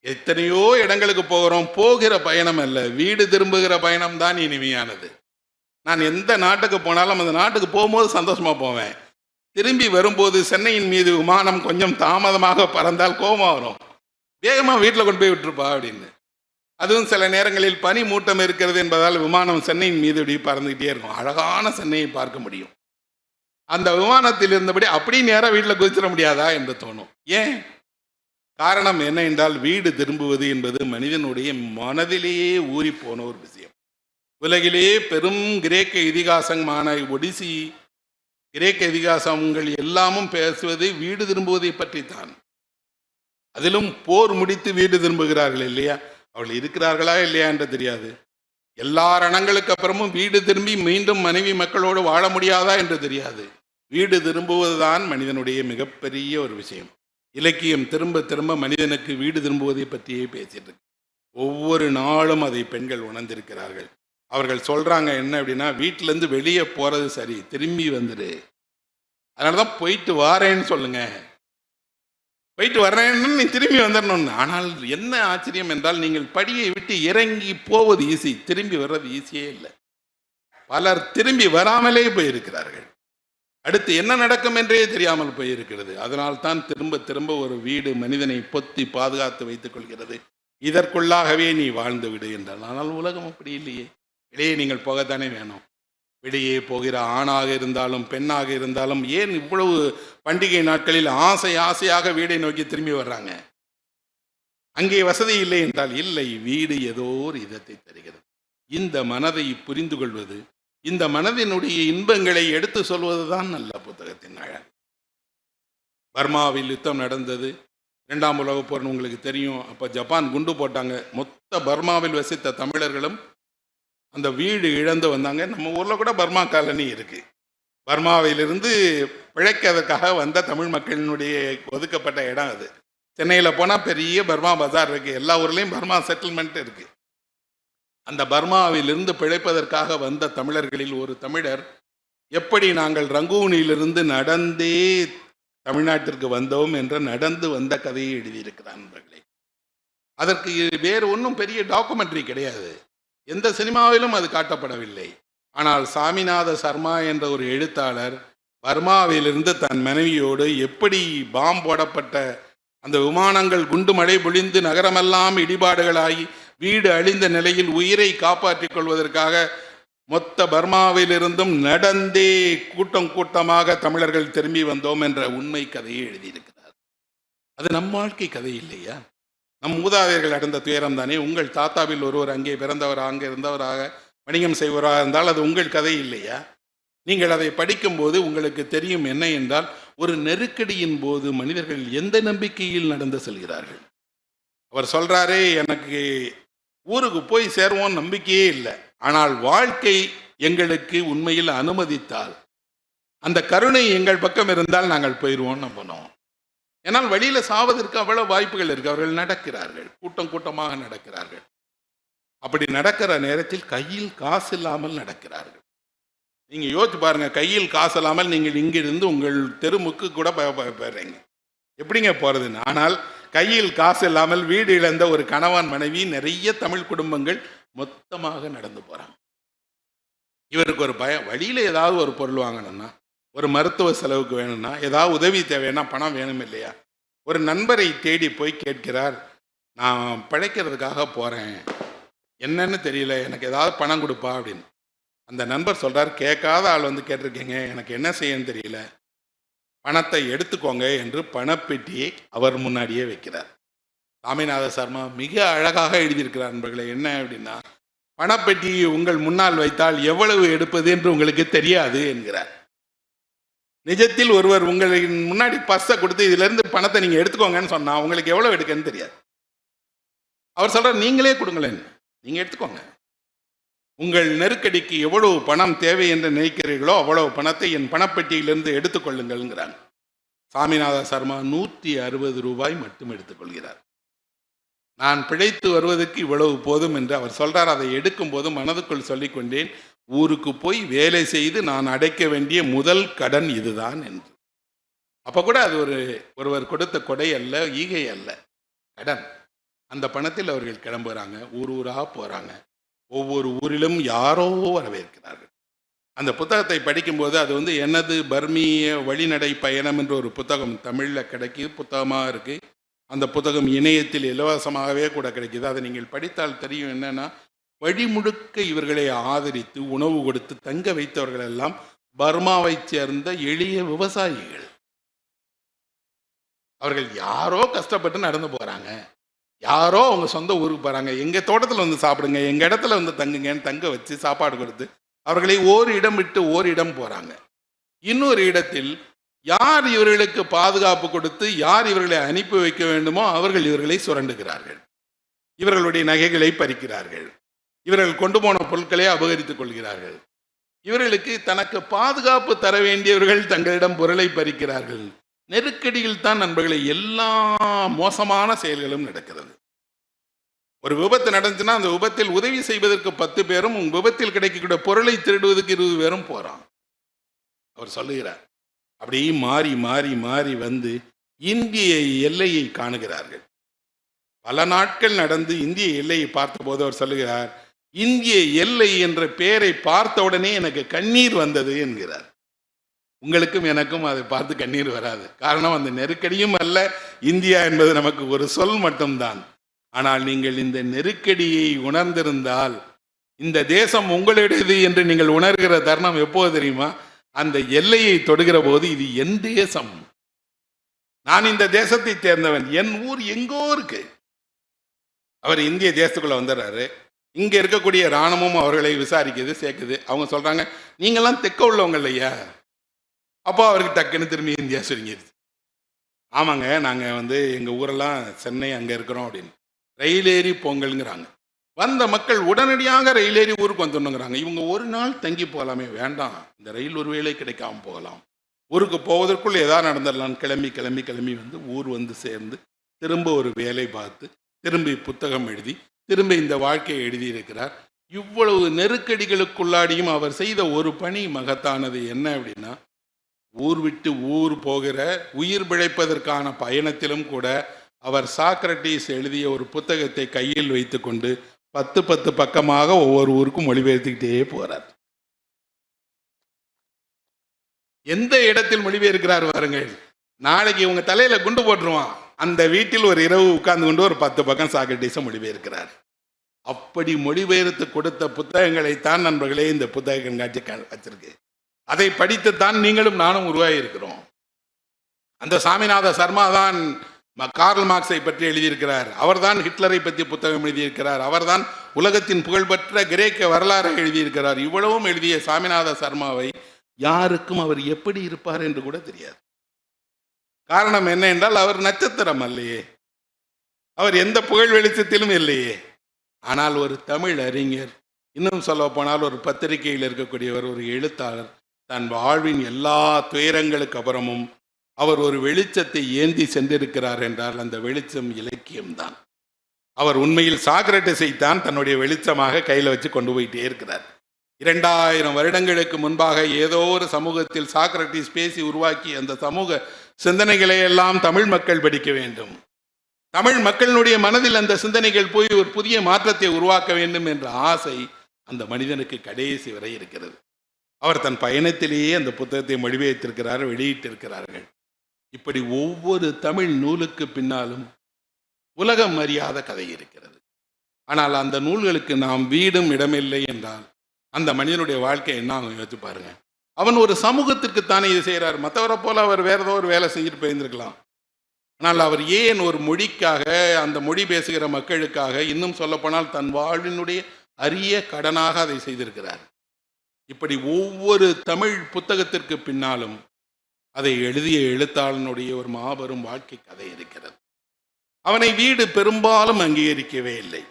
எத்தனையோ இடங்களுக்கு போகிறோம் போகிற பயணம் அல்ல. வீடு திரும்புகிற பயணம் தான் இனிமையானது. நான் எந்த நாட்டுக்கு போனாலும் அந்த நாட்டுக்கு போகும்போது சந்தோஷமா போவேன். திரும்பி வரும்போது சென்னையின் மீது விமானம் கொஞ்சம் தாமதமாக பறந்தால் கோபம் வரும். வேகமா வீட்டில் கொண்டு போய் விட்டுருப்பா அப்படின்னு. அதுவும் சில நேரங்களில் பனி மூட்டம் இருக்கிறது என்பதால் விமானம் சென்னையின் மீது இப்படி பறந்துக்கிட்டே இருக்கும். அழகான சென்னையை பார்க்க முடியும். அந்த விமானத்தில் இருந்தபடி அப்படியே நேராக வீட்டில் குதிச்சிட முடியாதா என்று தோணும். ஏன்? காரணம் என்ன என்றால் வீடு திரும்புவது என்பது மனிதனுடைய மனதிலேயே ஊறி போன ஒரு விஷயம். உலகிலேயே பெரும் கிரேக்க இதிகாசமான ஒடிசி கிரேக்க இதிகாசங்கள் எல்லாமும் பேசுவது வீடு திரும்புவதை பற்றித்தான். அதிலும் போர் முடித்து வீடு திரும்புகிறார்கள் இல்லையா? அவள் இருக்கிறார்களா இல்லையா என்று தெரியாது. எல்லா ரணங்களுக்கு அப்புறமும் வீடு திரும்பி மீண்டும் மனைவி மக்களோடு வாழ முடியாதா என்று தெரியாது. வீடு திரும்புவதுதான் மனிதனுடைய மிகப்பெரிய ஒரு விஷயம். இலக்கியம் திரும்ப திரும்ப மனிதனுக்கு வீடு திரும்புவதை பற்றியே பேசிட்டு இருக்கு. ஒவ்வொரு நாளும் அதை பெண்கள் உணர்ந்திருக்கிறார்கள். அவர்கள் சொல்றாங்க என்ன அப்படின்னா வீட்டிலேருந்து வெளியே போறது சரி திரும்பி வந்துடு அதனால தான் போயிட்டு வாரேன்னு சொல்லுங்க. போயிட்டு வர்றேன்னு நீ திரும்பி வந்துடணும்னு ஆனால் என்ன ஆச்சரியம் என்றால் நீங்கள் படியை விட்டு இறங்கி போவது ஈஸி திரும்பி வர்றது ஈஸியே இல்லை. பலர் திரும்பி வராமலே போயிருக்கிறார்கள். அடுத்து என்ன நடக்கும் என்றே தெரியாமல் போயிருக்கிறது. அதனால் தான் திரும்ப திரும்ப ஒரு வீடு மனிதனை பொத்தி பாதுகாத்து வைத்துக் கொள்கிறது. இதற்குள்ளாகவே நீ வாழ்ந்து விடு என்றால் ஆனால் உலகம் அப்படி இல்லையே. வெளியே நீங்கள் போகத்தானே வேணும். வெளியே போகிற ஆணாக இருந்தாலும் பெண்ணாக இருந்தாலும் ஏன் இவ்வளவு பண்டிகை நாட்களில் ஆசை ஆசையாக வீடை நோக்கி திரும்பி வர்றாங்க? அங்கே வசதி இல்லை என்றால் இல்லை வீடு ஏதோ ஒரு இதத்தை தருகிறது. இந்த மனதை புரிந்து கொள்வது இந்த மனதினுடைய இன்பங்களை எடுத்து சொல்வதுதான் நல்ல புத்தகத்தின் அழகு. பர்மாவில் யுத்தம் நடந்தது. இரண்டாம் உலக போர்னு உங்களுக்கு தெரியும். அப்போ ஜப்பான் குண்டு போட்டாங்க. மொத்த பர்மாவில் வசித்த தமிழர்களும் அந்த வீடு இழந்து வந்தாங்க. நம்ம ஊரில் கூட பர்மா காலனி இருக்கு. பர்மாவிலிருந்து பிழைக்கிறதுக்காக வந்த தமிழ் மக்களினுடைய ஒதுக்கப்பட்ட இடம் அது. சென்னையில் போனால் பெரிய பர்மா பஜார் இருக்குது எல்லா ஊர்லேயும் பர்மா செட்டில்மெண்ட் இருக்குது அந்த பர்மாவிலிருந்து பிழைப்பதற்காக வந்த தமிழர்களில் ஒரு தமிழர் எப்படி நாங்கள் ரங்கூனிலிருந்து நடந்தே தமிழ்நாட்டிற்கு வந்தோம் என்ற நடந்து வந்த கதையை எழுதியிருக்கிறார் நண்பர்களே. அதற்கு வேறு ஒன்றும் பெரிய டாக்குமெண்ட்ரி கிடையாது. எந்த சினிமாவிலும் அது காட்டப்படவில்லை. ஆனால் சாமிநாத சர்மா என்ற ஒரு எழுத்தாளர் பர்மாவிலிருந்து தன் மனைவியோடு எப்படி பாம் போடப்பட்ட அந்த விமானங்கள் குண்டு மழை பொழிந்து நகரமெல்லாம் இடிபாடுகளாகி வீடு அழிந்த நிலையில் உயிரை காப்பாற்றிக் கொள்வதற்காக மொத்த பர்மாவிலிருந்தும் நடந்தே கூட்டம் கூட்டமாக தமிழர்கள் திரும்பி வந்தோம் என்ற உண்மை கதையை எழுதியிருக்கிறார். அது நம் வாழ்க்கை கதை இல்லையா? நம் மூதாதையர்கள் அடைந்த துயரம் தானே? உங்கள் தாத்தாவில் ஒருவர் அங்கே பிறந்தவர் அங்கே இருந்தவராக வணிகம் செய்வராக இருந்தால் அது உங்கள் கதை இல்லையா? நீங்கள் அதை படிக்கும்போது உங்களுக்கு தெரியும் என்ன என்றால் ஒரு நெருக்கடியின் போது மனிதர்கள் எந்த நம்பிக்கையில் நடந்து செல்கிறார்கள்? அவர் சொல்றாரே எனக்கு ஊருக்கு போய் சேருவோம் நம்பிக்கையே இல்லை. ஆனால் வாழ்க்கை எங்களுக்கு உண்மையில் அனுமதித்தால் அந்த கருணை எங்கள் பக்கம் இருந்தால் நாங்கள் போயிடுவோம் நம்பணும் ஏன்னால் வழியில் சாவதற்கு அவ்வளோ வாய்ப்புகள் இருக்கு. அவர்கள் நடக்கிறார்கள். கூட்டம் கூட்டமாக நடக்கிறார்கள். அப்படி நடக்கிற நேரத்தில் கையில் காசு இல்லாமல் நடக்கிறார்கள். நீங்கள் யோசிச்சு பாருங்கள் கையில் காசு இல்லாமல் நீங்கள் இங்கிருந்து உங்கள் தெருமுக்கு கூட ப- போயிடுறீங்க எப்படிங்க போகிறதுன்னு ஆனால் கையில் காசு இல்லாமல் வீடு இழந்த ஒரு கணவன் மனைவி நிறைய தமிழ் குடும்பங்கள் மொத்தமாக நடந்து போகிறாங்க இவருக்கு ஒரு பயம் வழியில் ஏதாவது ஒரு பொருள் வாங்கணும்னா ஒரு மருத்துவ செலவுக்கு வேணும்னா ஏதாவது உதவி தேவைன்னா பணம் வேணும் இல்லையா? ஒரு நண்பரை தேடி போய் கேட்கிறார் நான் பிழைக்கிறதுக்காக போகிறேன் என்னன்னு தெரியல எனக்கு ஏதாவது பணம் கொடுப்பா அப்படின்னு. அந்த நண்பர் சொல்கிறார் கேட்காத ஆள் வந்து கேட்டிருக்கீங்க எனக்கு என்ன செய்யன்னு தெரியல. பணத்தை எடுத்துக்கோங்க என்று பணப்பெட்டியை அவர் முன்னாடியே வைக்கிறார். சாமிநாத சர்மா மிக அழகாக எழுதியிருக்கிறார் நண்பர்களே என்ன அப்படின்னா பணப்பெட்டியை உங்கள் முன்னால் வைத்தால் எவ்வளவு எடுப்பது என்று உங்களுக்கு தெரியாது என்கிறார். நிஜத்தில் ஒருவர் உங்களுக்கு முன்னாடி பஸ்ஸை கொடுத்து இதுலருந்து பணத்தை நீங்கள் எடுத்துக்கோங்கன்னு சொன்னால் உங்களுக்கு எவ்வளவு எடுக்கன்னு தெரியாது. அவர் சொல்கிறார் நீங்களே கொடுங்களேன். நீங்கள் எடுத்துக்கோங்க. உங்கள் நெருக்கடிக்கு எவ்வளவு பணம் தேவை என்று நினைக்கிறீர்களோ அவ்வளவு பணத்தை என் பணப்பெட்டியிலிருந்து எடுத்துக்கொள்ளுங்கள்ங்கிறாங்க சாமிநாத சர்மா நூற்றி அறுபது ரூபாய் மட்டும் எடுத்துக்கொள்கிறார் நான் பிழைத்து வருவதற்கு இவ்வளவு போதும் என்று அவர் சொல்றார். அதை எடுக்கும்போது மனதுக்குள் சொல்லிக்கொண்டேன் ஊருக்கு போய் வேலை செய்து நான் அடைக்க வேண்டிய முதல் கடன் இதுதான் என்று. அப்போ கூட அது ஒரு ஒருவர் கொடுத்த கொடை அல்ல ஈகை அல்ல கடன். அந்த பணத்தில் அவர்கள் கிளம்புறாங்க ஊர் ஊராக போகிறாங்க ஒவ்வொரு ஊரிலும் யாரோ வரவேற்கிறார்கள். அந்த புத்தகத்தை படிக்கும்போது அது வந்து எனது பர்மிய வழிநடை பயணம் என்ற ஒரு புத்தகம் தமிழில் கிடைக்கிது புத்தகமாக இருக்குது அந்த புத்தகம் இணையத்தில் இலவசமாகவே கூட கிடைக்கிது. அதை நீங்கள் படித்தால் தெரியும் என்னென்னா வழிமுழுக்க இவர்களை ஆதரித்து உணவு கொடுத்து தங்க வைத்தவர்கள் எல்லாம் பர்மாவைச் சேர்ந்த எளிய விவசாயிகள். அவர்கள் யாரோ கஷ்டப்பட்டு நடந்து போகிறாங்க யாரோ அவங்க சொந்த ஊருக்கு போகிறாங்க எங்கள் தோட்டத்தில் வந்து சாப்பிடுங்க எங்கள் இடத்துல வந்து தங்குங்கன்னு தங்க வச்சு சாப்பாடு கொடுத்து அவர்களை ஓர் இடம் விட்டு ஓர் இடம் போகிறாங்க இன்னொரு இடத்தில் யார் இவர்களுக்கு பாதுகாப்பு கொடுத்து யார் இவர்களை அனுப்பி வைக்க வேண்டுமோ அவர்கள் இவர்களை சுரண்டுகிறார்கள். இவர்களுடைய நகைகளை பறிக்கிறார்கள். இவர்கள் கொண்டு போன பொருட்களை அபகரித்துக் கொள்கிறார்கள். இவர்களுக்கு தனக்கு பாதுகாப்பு தர வேண்டியவர்கள் தங்களிடம் பொருளை பறிக்கிறார்கள். நெருக்கடியில் தான் நண்பர்களை எல்லா மோசமான செயல்களும் நடக்கிறது. ஒரு விபத்து நடந்துச்சுன்னா அந்த விபத்தில் உதவி செய்வதற்கு பத்து பேரும் உங்க விபத்தில் கிடைக்கக்கூடிய பொருளை திருடுவதற்கு இருபது பேரும் போறான். அவர் சொல்லுகிறார். அப்படியே மாறி மாறி மாறி வந்து இந்திய எல்லையை காணுகிறார்கள். பல நாட்கள் நடந்து இந்திய எல்லையை பார்த்தபோது அவர் சொல்லுகிறார் இந்திய எல்லை என்ற பெயரை பார்த்த உடனே எனக்கு கண்ணீர் வந்தது என்கிறார். உங்களுக்கும் எனக்கும் அதை பார்த்து கண்ணீர் வராது. காரணம் அந்த நெருக்கடியும் அல்ல இந்தியா என்பது நமக்கு ஒரு சொல் மட்டும்தான். ஆனால் நீங்கள் இந்த நெருக்கடியை உணர்ந்திருந்தால் இந்த தேசம் உங்களுடையது என்று நீங்கள் உணர்கிற தருணம் எப்போது தெரியுமா? அந்த எல்லையை தொடுகிற போது இது என் தேசம். நான் இந்த தேசத்தை சேர்ந்தவன். என் ஊர் எங்கோ இருக்கு. அவர் இந்திய தேசத்துக்குள்ள வந்துடுறாரு இங்க இருக்கக்கூடிய ராணுவமும் அவர்களை விசாரிக்குது சேர்க்குது. அவங்க சொல்றாங்க நீங்கெல்லாம் தெக்க உள்ளவங்க இல்லையா? அப்போ அவருக்கு டக்குன்னு திரும்பி இந்தியா சுருங்கிடுது ஆமாங்க நாங்கள் வந்து எங்கள் ஊரெல்லாம் சென்னை அங்கே இருக்கிறோம் அப்படின்னு. ரயில் ஏறி பொங்கலுங்கிறாங்க வந்த மக்கள் உடனடியாக ரயில் ஏறி ஊருக்கு வந்துடணுங்கிறாங்க. இவங்க ஒரு நாள் தங்கி போகலாமே வேண்டாம். இந்த ரயில் ஒரு வேலை கிடைக்காம போகலாம். ஊருக்கு போவதற்குள் எதா நடந்துடலாம். கிளம்பி கிளம்பி கிளம்பி வந்து ஊர் வந்து சேர்ந்து திரும்ப ஒரு வேலை பார்த்து திரும்பி புத்தகம் எழுதி திரும்ப இந்த வாழ்க்கையை எழுதியிருக்கிறார். இவ்வளவு நெருக்கடிகளுக்குள்ளாடியும் அவர் செய்த ஒரு பணி மகத்தானது என்ன அப்படின்னா ஊர் விட்டு ஊர் போகிற உயிர் பிழைப்பதற்கான பயணத்திலும் கூட அவர் சாக்ரட்டிஸ் எழுதிய ஒரு புத்தகத்தை கையில் வைத்துக்கொண்டு பத்து பத்து பக்கமாக ஒவ்வொரு ஊருக்கும் மொழிபெயர்த்துக்கிட்டே போறார். எந்த இடத்தில் மொழிபெயர்க்கிறார் வாருங்கள் நாளைக்கு இவங்க தலையில குண்டு போட்டுருவான். அந்த வீட்டில் ஒரு இரவு உட்கார்ந்து கொண்டு ஒரு பத்து பக்கம் சாக்ரட்டிஸை மொழிபெயர்க்கிறார். அப்படி மொழிபெயர்த்து கொடுத்த புத்தகங்களைத்தான் நண்பர்களே இந்த புத்தக கண்காட்சி க- வச்சிருக்கு. அதை படித்துத்தான் நீங்களும் நானும் உருவாகியிருக்கிறோம். அந்த சாமிநாத சர்மா தான் கார்ல் மார்க்ஸை பற்றி எழுதியிருக்கிறார். அவர்தான் ஹிட்லரை பற்றி புத்தகம் எழுதியிருக்கிறார். அவர்தான் உலகத்தின் புகழ்பெற்ற கிரேக்க வரலாறை எழுதியிருக்கிறார். இவ்வளவும் எழுதிய சாமிநாத சர்மாவை யாருக்கும் அவர் எப்படி இருப்பார் என்று கூட தெரியாது. காரணம் என்ன என்றால் அவர் நட்சத்திரம் அல்லையே. அவர் எந்த புகழ் வெளிச்சத்திலும் இல்லையே. ஆனால் ஒரு தமிழ் அறிஞர் இன்னும் சொல்ல போனால் ஒரு பத்திரிகையில் இருக்கக்கூடியவர் ஒரு எழுத்தாளர் தன் வாழ்வின் எல்லா துயரங்களுக்கு அப்புறமும் அவர் ஒரு வெளிச்சத்தை ஏந்தி சென்றிருக்கிறார் என்றால் அந்த வெளிச்சம் இலக்கியம்தான். அவர் உண்மையில் சாக்ரட்டிஸை தான் தன்னுடைய வெளிச்சமாக கையில் வச்சு கொண்டு போயிட்டே இருக்கிறார். இரண்டாயிரம் வருடங்களுக்கு முன்பாக ஏதோ ஒரு சமூகத்தில் சாக்ரட்டிஸ் பேசி உருவாக்கி அந்த சமூக சிந்தனைகளை எல்லாம் தமிழ் மக்கள் படிக்க வேண்டும். தமிழ் மக்களினுடைய மனதில் அந்த சிந்தனைகள் போய் ஒரு புதிய மாற்றத்தை உருவாக்க வேண்டும் என்ற ஆசை அந்த மனிதனுக்கு கடைசி வரை இருக்கிறது. அவர் தன் பயணத்திலேயே அந்த புத்தகத்தை மொழிபெயர்த்திருக்கிறார் வெளியிட்டிருக்கிறார்கள். இப்படி ஒவ்வொரு தமிழ் நூலுக்கு பின்னாலும் உலகம் அறியாத கதை இருக்கிறது. ஆனால் அந்த நூல்களுக்கு நாம் வீடும் இடமில்லை என்றால் அந்த மனிதனுடைய வாழ்க்கை என்ன ஆகும் யோசிச்சு பாருங்க. அவன் ஒரு சமூகத்திற்கு தானே இது செய்கிறார் மற்றவரை போல அவர் வேற ஏதோ ஒரு வேலை செஞ்சுட்டு போயிருந்திருக்கலாம். ஆனால் அவர் ஏன் ஒரு மொழிக்காக அந்த மொழி பேசுகிற மக்களுக்காக இன்னும் சொல்லப்போனால் தன் வாழ்வினுடைய அரிய கடனாக அதை செய்திருக்கிறார். இப்படி ஒவ்வொரு தமிழ் புத்தகத்திற்கு பின்னாலும் அதை எழுதிய எழுத்தாளனுடைய ஒரு மாபெரும் வாழ்க்கை கதை இருக்கிறது. அவனை வீடு பெரும்பாலும் அங்கீகரிக்கவே இல்லை.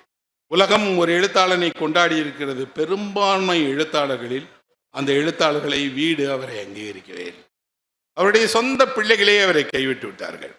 உலகம் ஒரு எழுத்தாளனை கொண்டாடி இருக்கிறது. பெரும்பான்மை எழுத்தாளர்களில் அந்த எழுத்தாளர்களை வீடு அவரை அங்கீகரிக்கவே இல்லை. அவருடைய சொந்த பிள்ளைகளே அவரை கைவிட்டு விட்டார்கள்.